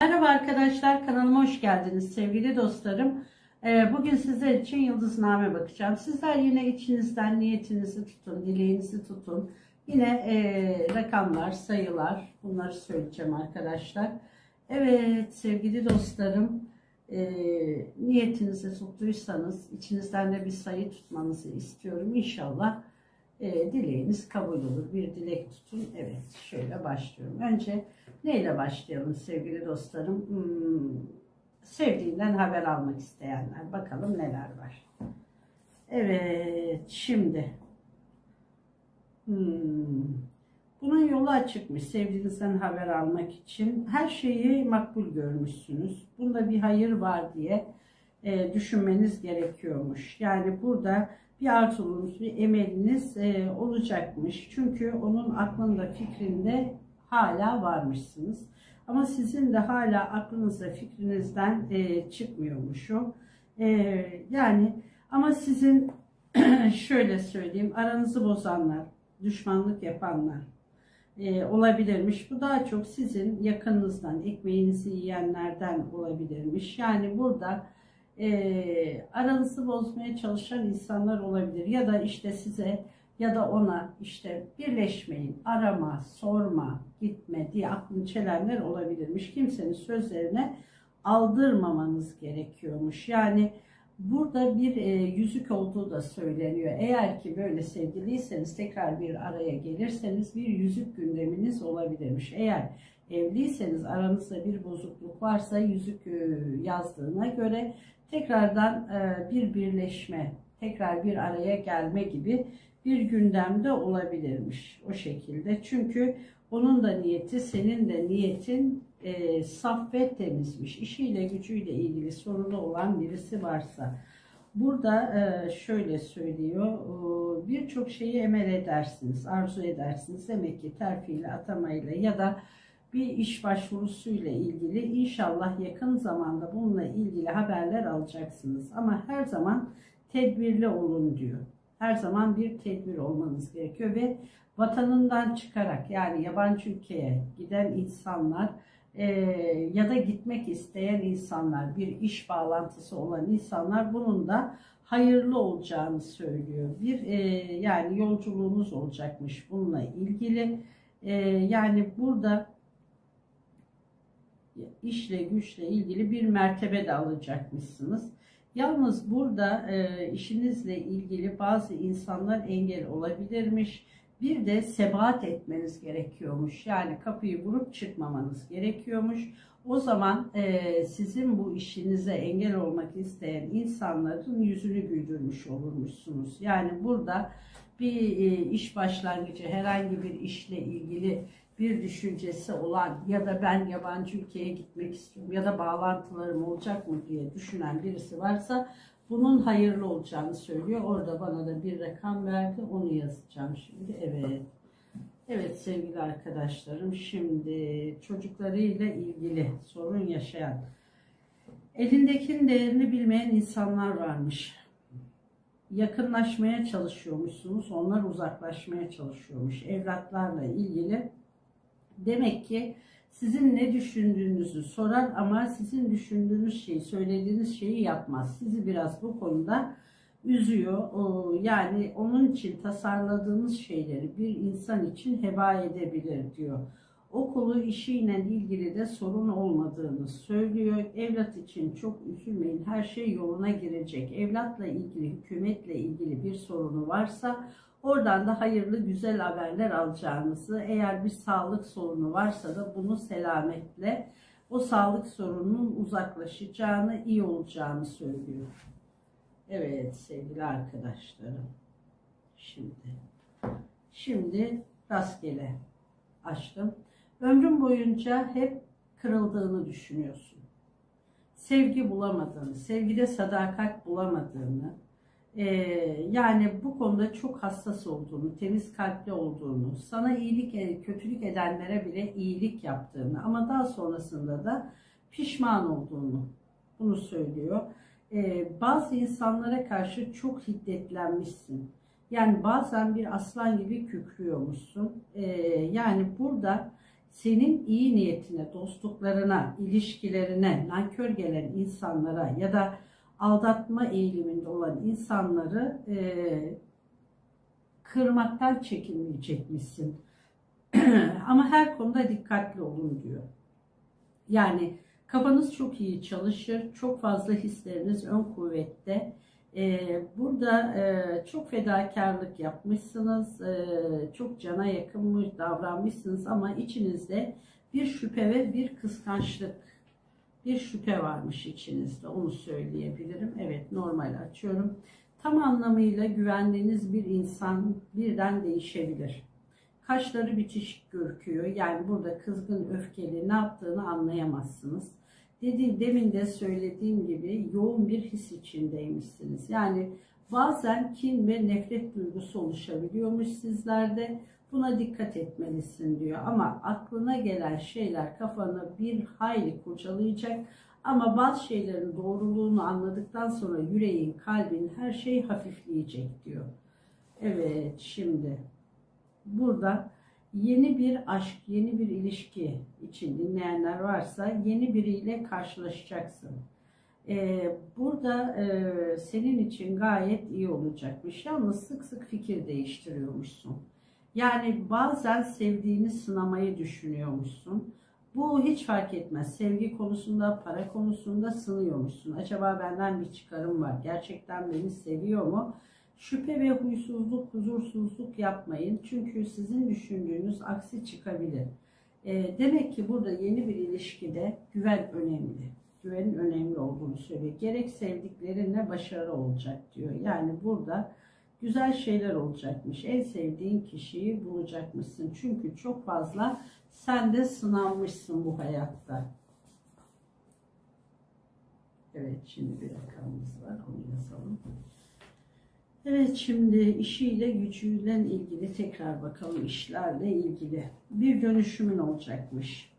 Merhaba arkadaşlar kanalıma hoş geldiniz sevgili dostlarım. Ee, Bugün sizler için yıldızname bakacağım. Sizler yine içinizden niyetinizi tutun, dileğinizi tutun. Yine e, rakamlar, sayılar bunları söyleyeceğim arkadaşlar. Evet sevgili dostlarım e, niyetinizi tuttuysanız içinizden de bir sayı tutmanızı istiyorum. İnşallah e, dileğiniz kabul olur. Bir dilek tutun. Evet şöyle başlıyorum. Önce Neyle başlayalım sevgili dostlarım? Hmm, sevdiğinden haber almak isteyenler. Bakalım neler var. Evet, şimdi. Hmm, bunun yolu açıkmış. Sevdiğinizden haber almak için. Her şeyi makbul görmüşsünüz. Bunda bir hayır var diye e, düşünmeniz gerekiyormuş. Yani burada bir arzunuz, bir emeliniz e, olacakmış. Çünkü onun aklında, fikrinde hala varmışsınız. Ama sizin de hala aklınızda fikrinizden e, çıkmıyormuş o. E, yani ama sizin şöyle söyleyeyim aranızı bozanlar, düşmanlık yapanlar e, olabilirmiş. Bu daha çok sizin yakınınızdan, ekmeğinizi yiyenlerden olabilirmiş. Yani burada e, aranızı bozmaya çalışan insanlar olabilir. Ya da işte size ya da ona işte birleşmeyin, arama, sorma, gitme diye aklını çelenler olabilirmiş. Kimsenin sözlerine aldırmamanız gerekiyormuş. Yani burada bir e, yüzük olduğu da söyleniyor. Eğer ki böyle sevgiliyseniz tekrar bir araya gelirseniz bir yüzük gündeminiz olabilirmiş. Eğer evliyseniz aranızda bir bozukluk varsa yüzük e, yazdığına göre tekrardan e, bir birleşme, tekrar bir araya gelme gibi bir gündemde olabilirmiş o şekilde. Çünkü onun da niyeti, senin de niyetin e, saf ve temizmiş. İşiyle gücüyle ilgili sorunu olan birisi varsa. Burada e, şöyle söylüyor, e, birçok şeyi emel edersiniz, arzu edersiniz. Demek ki terfiyle, atamayla ya da bir iş başvurusuyla ilgili inşallah yakın zamanda bununla ilgili haberler alacaksınız. Ama her zaman tedbirli olun diyor her zaman bir tedbir olmanız gerekiyor ve vatanından çıkarak yani yabancı ülkeye giden insanlar e, ya da gitmek isteyen insanlar, bir iş bağlantısı olan insanlar bunun da hayırlı olacağını söylüyor. Bir e, yani yolculuğunuz olacakmış bununla ilgili. E, yani burada işle güçle ilgili bir mertebe de alacakmışsınız. Yalnız burada e, işinizle ilgili bazı insanlar engel olabilirmiş. Bir de sebat etmeniz gerekiyormuş. Yani kapıyı vurup çıkmamanız gerekiyormuş. O zaman e, sizin bu işinize engel olmak isteyen insanların yüzünü güldürmüş olurmuşsunuz. Yani burada bir e, iş başlangıcı, herhangi bir işle ilgili bir düşüncesi olan ya da ben yabancı ülkeye gitmek istiyorum ya da bağlantılarım olacak mı diye düşünen birisi varsa bunun hayırlı olacağını söylüyor. Orada bana da bir rakam verdi. Onu yazacağım şimdi. Evet. Evet sevgili arkadaşlarım şimdi çocuklarıyla ilgili sorun yaşayan elindekinin değerini bilmeyen insanlar varmış. Yakınlaşmaya çalışıyormuşsunuz. Onlar uzaklaşmaya çalışıyormuş. Evlatlarla ilgili Demek ki sizin ne düşündüğünüzü sorar ama sizin düşündüğünüz şeyi, söylediğiniz şeyi yapmaz. Sizi biraz bu konuda üzüyor. Yani onun için tasarladığınız şeyleri bir insan için heba edebilir diyor. Okulu işiyle ilgili de sorun olmadığını söylüyor. Evlat için çok üzülmeyin. Her şey yoluna girecek. Evlatla ilgili, hükümetle ilgili bir sorunu varsa Oradan da hayırlı güzel haberler alacağınızı, eğer bir sağlık sorunu varsa da bunu selametle o sağlık sorununun uzaklaşacağını, iyi olacağını söylüyor. Evet sevgili arkadaşlarım. Şimdi şimdi rastgele açtım. Ömrüm boyunca hep kırıldığını düşünüyorsun. Sevgi bulamadığını, sevgide sadakat bulamadığını, ee, yani bu konuda çok hassas olduğunu, temiz kalpli olduğunu, sana iyilik, e, kötülük edenlere bile iyilik yaptığını ama daha sonrasında da pişman olduğunu bunu söylüyor. Ee, bazı insanlara karşı çok hiddetlenmişsin. Yani bazen bir aslan gibi kükrüyormuşsun. Ee, yani burada senin iyi niyetine, dostluklarına, ilişkilerine, nankör gelen insanlara ya da aldatma eğiliminde olan insanları e, kırmaktan çekinmeyecekmişsin. Ama her konuda dikkatli olun diyor. Yani kafanız çok iyi çalışır, çok fazla hisleriniz ön kuvvette. Ee, burada e, çok fedakarlık yapmışsınız, e, çok cana yakın davranmışsınız ama içinizde bir şüphe ve bir kıskançlık, bir şüphe varmış içinizde. Onu söyleyebilirim. Evet, normal açıyorum. Tam anlamıyla güvendiğiniz bir insan birden değişebilir. Kaşları bitişik görüküyor. Yani burada kızgın, öfkeli ne yaptığını anlayamazsınız. Dedi, demin de söylediğim gibi yoğun bir his içindeymişsiniz. Yani bazen kin ve nefret duygusu oluşabiliyormuş sizlerde. Buna dikkat etmelisin diyor. Ama aklına gelen şeyler kafanı bir hayli kurcalayacak. Ama bazı şeylerin doğruluğunu anladıktan sonra yüreğin, kalbin her şey hafifleyecek diyor. Evet şimdi burada yeni bir aşk, yeni bir ilişki için dinleyenler varsa yeni biriyle karşılaşacaksın. Ee, burada e, senin için gayet iyi olacakmış. Yalnız sık sık fikir değiştiriyormuşsun. Yani bazen sevdiğini sınamayı düşünüyormuşsun. Bu hiç fark etmez. Sevgi konusunda, para konusunda sınıyormuşsun. Acaba benden bir çıkarım var. Gerçekten beni seviyor mu? Şüphe ve huysuzluk, huzursuzluk yapmayın. Çünkü sizin düşündüğünüz aksi çıkabilir. E, demek ki burada yeni bir ilişkide güven önemli. Güvenin önemli olduğunu söylüyor. Gerek sevdiklerinle başarı olacak diyor. Yani burada güzel şeyler olacakmış. En sevdiğin kişiyi bulacakmışsın. Çünkü çok fazla sen de sınanmışsın bu hayatta. Evet şimdi bir rakamımız var. Onu yazalım. Evet şimdi işiyle gücüyle ilgili tekrar bakalım işlerle ilgili. Bir dönüşümün olacakmış.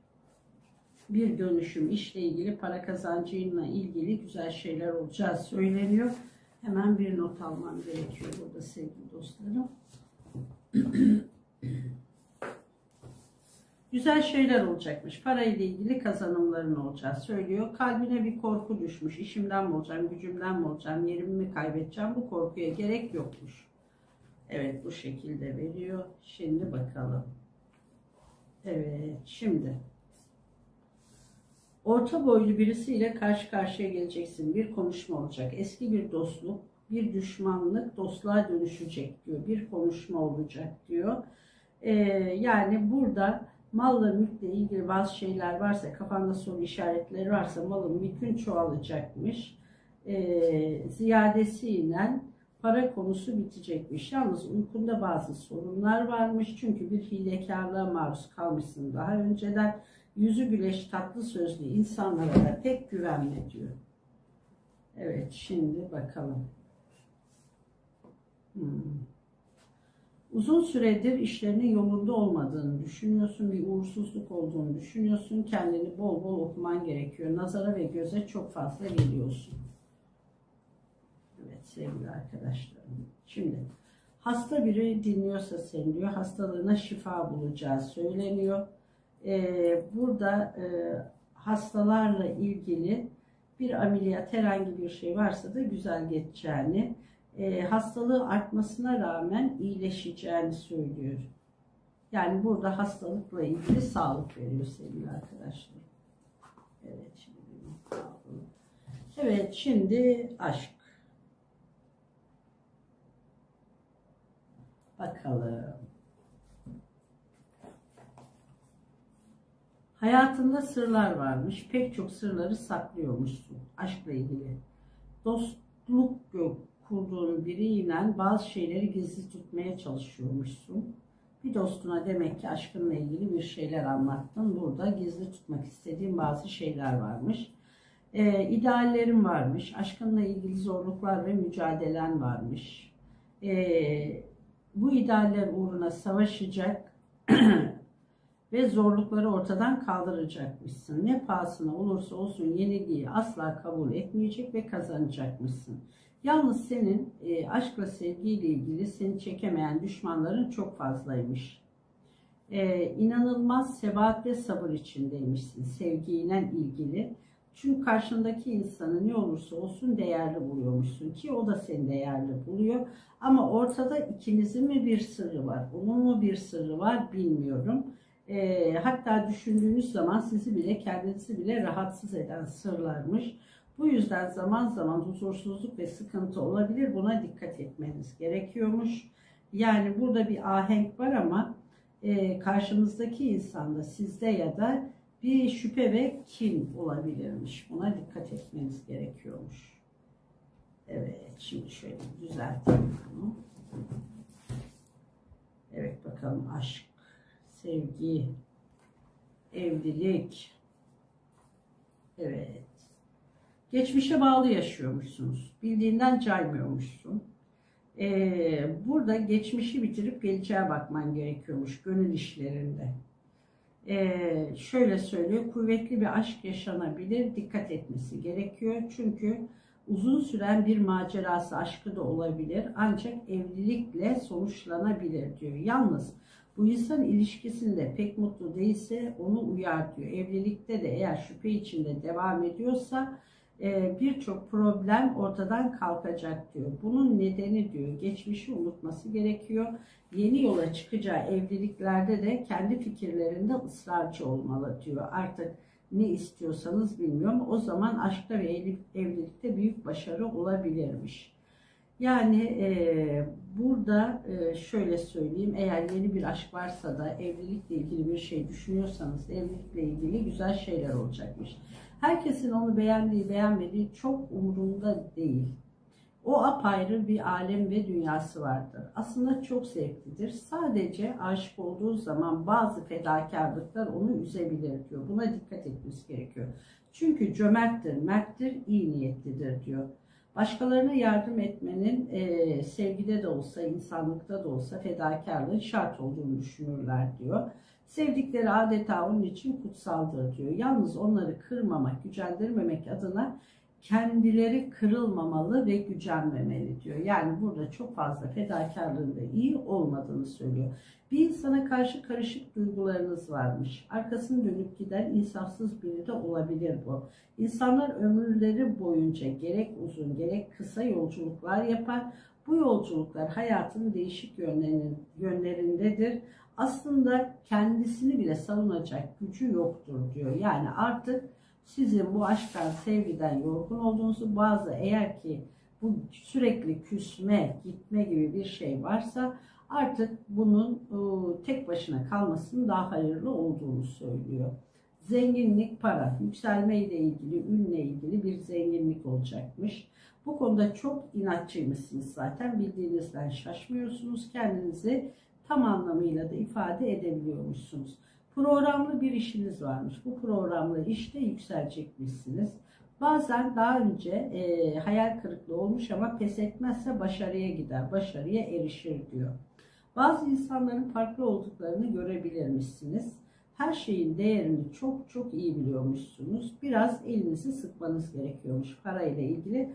Bir dönüşüm işle ilgili para kazancıyla ilgili güzel şeyler olacağı söyleniyor. Hemen bir not almam gerekiyor burada sevgili dostlarım. Güzel şeyler olacakmış. Parayla ilgili kazanımların olacağı söylüyor. Kalbine bir korku düşmüş. İşimden mi olacağım, gücümden mi olacağım, yerimi mi kaybedeceğim? Bu korkuya gerek yokmuş. Evet bu şekilde veriyor. Şimdi bakalım. Evet şimdi. Orta boylu birisiyle karşı karşıya geleceksin. Bir konuşma olacak. Eski bir dostluk, bir düşmanlık dostluğa dönüşecek diyor. Bir konuşma olacak diyor. Ee, yani burada malla mülkle ilgili bazı şeyler varsa, kafanda soru işaretleri varsa malın mülkün çoğalacakmış. Ee, ziyadesiyle para konusu bitecekmiş. Yalnız uykunda bazı sorunlar varmış. Çünkü bir hilekarlığa maruz kalmışsın daha önceden. Yüzü güleş tatlı sözlü insanlara da pek güvenme diyor. Evet şimdi bakalım. Hmm. Uzun süredir işlerinin yolunda olmadığını düşünüyorsun, bir uğursuzluk olduğunu düşünüyorsun. Kendini bol bol okuman gerekiyor. Nazara ve göze çok fazla geliyorsun. Evet sevgili arkadaşlarım. Şimdi hasta biri dinliyorsa seni diyor, hastalığına şifa bulacağı söyleniyor. Ee, burada e, hastalarla ilgili bir ameliyat herhangi bir şey varsa da güzel geçeceğini, e, hastalığı artmasına rağmen iyileşeceğini söylüyor. Yani burada hastalıkla ilgili sağlık veriyor sevgili arkadaşlar. Evet şimdi. Evet şimdi aşk. Bakalım. Hayatında sırlar varmış. Pek çok sırları saklıyormuşsun. Aşkla ilgili. Dostluk kurduğun biriyle bazı şeyleri gizli tutmaya çalışıyormuşsun. Bir dostuna demek ki aşkınla ilgili bir şeyler anlattın. Burada gizli tutmak istediğin bazı şeyler varmış. Ee, ideallerin varmış. Aşkınla ilgili zorluklar ve mücadelen varmış. Ee, bu idealler uğruna savaşacak ve zorlukları ortadan kaldıracakmışsın. Ne pahasına olursa olsun yenilgiyi asla kabul etmeyecek ve kazanacakmışsın. Yalnız senin e, aşkla sevgiyle ilgili seni çekemeyen düşmanların çok fazlaymış. Ee, inanılmaz sebat ve sabır içindeymişsin sevgiyle ilgili. Çünkü karşındaki insanı ne olursa olsun değerli buluyormuşsun ki o da seni değerli buluyor. Ama ortada ikinizin mi bir sırrı var, onun mu bir sırrı var bilmiyorum. Ee, hatta düşündüğünüz zaman sizi bile kendinizi bile rahatsız eden sırlarmış. Bu yüzden zaman zaman huzursuzluk ve sıkıntı olabilir. Buna dikkat etmeniz gerekiyormuş. Yani burada bir ahenk var ama e, karşınızdaki insanda sizde ya da bir şüphe ve kin olabilirmiş. Buna dikkat etmeniz gerekiyormuş. Evet, şimdi şöyle düzeltelim bunu. Evet bakalım aşk, sevgi, evlilik. Evet. Geçmişe bağlı yaşıyormuşsunuz. Bildiğinden caymıyormuşsun. Ee, burada geçmişi bitirip geleceğe bakman gerekiyormuş gönül işlerinde. Ee, şöyle söylüyor, kuvvetli bir aşk yaşanabilir, dikkat etmesi gerekiyor. Çünkü uzun süren bir macerası, aşkı da olabilir ancak evlilikle sonuçlanabilir diyor. Yalnız bu insan ilişkisinde pek mutlu değilse onu uyar diyor. Evlilikte de eğer şüphe içinde devam ediyorsa e, birçok problem ortadan kalkacak diyor. Bunun nedeni diyor geçmişi unutması gerekiyor. Yeni yola çıkacağı evliliklerde de kendi fikirlerinde ısrarcı olmalı diyor. Artık ne istiyorsanız bilmiyorum. O zaman aşkta ve evlilikte büyük başarı olabilirmiş. Yani e, burada e, şöyle söyleyeyim, eğer yeni bir aşk varsa da evlilikle ilgili bir şey düşünüyorsanız evlilikle ilgili güzel şeyler olacakmış. Herkesin onu beğendiği beğenmediği çok umurunda değil. O apayrı bir alem ve dünyası vardır. Aslında çok zevklidir. Sadece aşık olduğu zaman bazı fedakarlıklar onu üzebilir diyor. Buna dikkat etmesi gerekiyor. Çünkü cömerttir, merttir, iyi niyetlidir diyor. Başkalarına yardım etmenin e, sevgide de olsa, insanlıkta da olsa fedakarlığın şart olduğunu düşünürler diyor. Sevdikleri adeta onun için kutsaldır diyor. Yalnız onları kırmamak, gücendirmemek adına kendileri kırılmamalı ve gücenmemeli diyor. Yani burada çok fazla fedakarlığın da iyi olmadığını söylüyor. Bir insana karşı karışık duygularınız varmış. Arkasını dönüp giden insafsız biri de olabilir bu. İnsanlar ömürleri boyunca gerek uzun gerek kısa yolculuklar yapar. Bu yolculuklar hayatın değişik yönlerindedir. Aslında kendisini bile savunacak gücü yoktur diyor. Yani artık sizin bu aşktan, sevgiden yorgun olduğunuzu bazı eğer ki bu sürekli küsme, gitme gibi bir şey varsa artık bunun e, tek başına kalmasının daha hayırlı olduğunu söylüyor. Zenginlik, para, yükselme ile ilgili, ünle ilgili bir zenginlik olacakmış. Bu konuda çok inatçıymışsınız zaten. Bildiğinizden şaşmıyorsunuz. Kendinizi tam anlamıyla da ifade edebiliyormuşsunuz. Programlı bir işiniz varmış. Bu programlı işte yükselecekmişsiniz. Bazen daha önce e, hayal kırıklığı olmuş ama pes etmezse başarıya gider, başarıya erişir diyor. Bazı insanların farklı olduklarını görebilirmişsiniz. Her şeyin değerini çok çok iyi biliyormuşsunuz. Biraz elinizi sıkmanız gerekiyormuş parayla ilgili.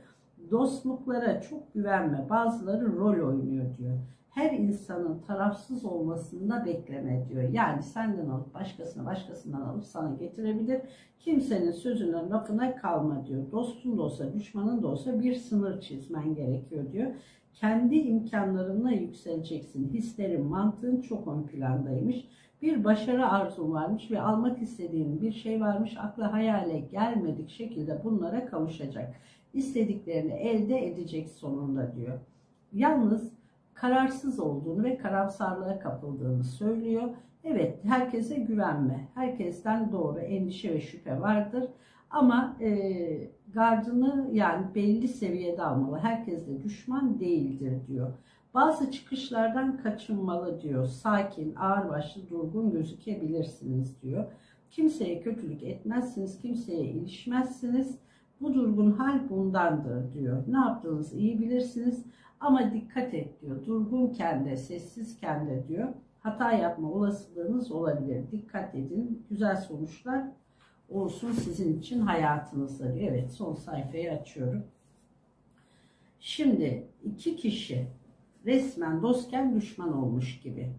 Dostluklara çok güvenme. Bazıları rol oynuyor diyor her insanın tarafsız olmasını da bekleme diyor. Yani senden alıp başkasına başkasından alıp sana getirebilir. Kimsenin sözüne lafına kalma diyor. Dostun da olsa düşmanın da olsa bir sınır çizmen gerekiyor diyor. Kendi imkanlarınla yükseleceksin. Hislerin, mantığın çok ön plandaymış. Bir başarı arzun varmış ve almak istediğin bir şey varmış. Akla hayale gelmedik şekilde bunlara kavuşacak. İstediklerini elde edecek sonunda diyor. Yalnız kararsız olduğunu ve karamsarlığa kapıldığını söylüyor. Evet, herkese güvenme. Herkesten doğru endişe ve şüphe vardır. Ama e, gardını yani belli seviyede almalı. Herkes de düşman değildir diyor. Bazı çıkışlardan kaçınmalı diyor. Sakin, ağırbaşlı, durgun gözükebilirsiniz diyor. Kimseye kötülük etmezsiniz, kimseye ilişmezsiniz. Bu durgun hal bundandır diyor. Ne yaptığınızı iyi bilirsiniz ama dikkat et diyor. Durgunken de sessizken de diyor. Hata yapma olasılığınız olabilir. Dikkat edin. Güzel sonuçlar olsun sizin için hayatınızda diyor. Evet son sayfayı açıyorum. Şimdi iki kişi resmen dostken düşman olmuş gibi.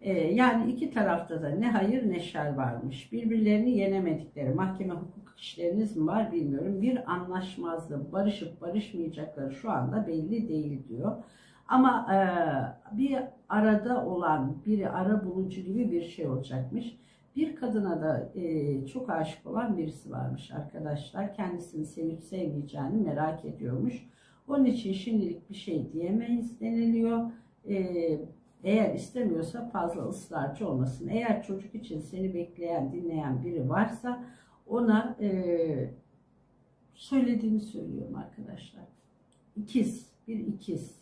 Ee, yani iki tarafta da ne hayır ne şer varmış. Birbirlerini yenemedikleri mahkeme hukuk işleriniz mi var bilmiyorum. Bir anlaşmazlığı barışıp barışmayacakları şu anda belli değil diyor. Ama e, bir arada olan biri ara bulucu gibi bir şey olacakmış. Bir kadına da e, çok aşık olan birisi varmış arkadaşlar. Kendisini sevip sevmeyeceğini merak ediyormuş. Onun için şimdilik bir şey diyemeyiz deniliyor. E, eğer istemiyorsa fazla ısrarcı olmasın. Eğer çocuk için seni bekleyen, dinleyen biri varsa ona e, söylediğimi söylüyorum arkadaşlar. İkiz, bir ikiz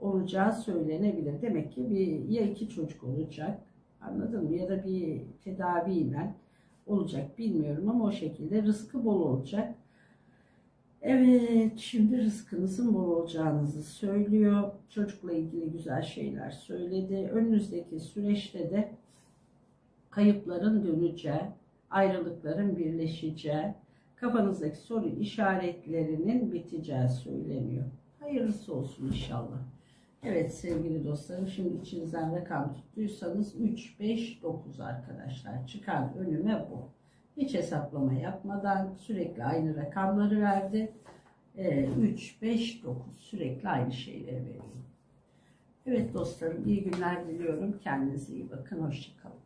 olacağı söylenebilir. Demek ki bir ya iki çocuk olacak, anladın mı? Ya da bir tedaviyle olacak bilmiyorum ama o şekilde rızkı bol olacak. Evet, şimdi rızkınızın bol olacağınızı söylüyor. Çocukla ilgili güzel şeyler söyledi. Önünüzdeki süreçte de kayıpların döneceği, ayrılıkların birleşeceği, kafanızdaki soru işaretlerinin biteceği söyleniyor. Hayırlısı olsun inşallah. Evet sevgili dostlarım şimdi içinizden rakam tuttuysanız 3, 5, 9 arkadaşlar. Çıkan önüme bu. Hiç hesaplama yapmadan sürekli aynı rakamları verdi. Ee, 3, 5, 9 sürekli aynı şeyleri veriyor. Evet dostlarım iyi günler diliyorum. Kendinize iyi bakın. Hoşçakalın.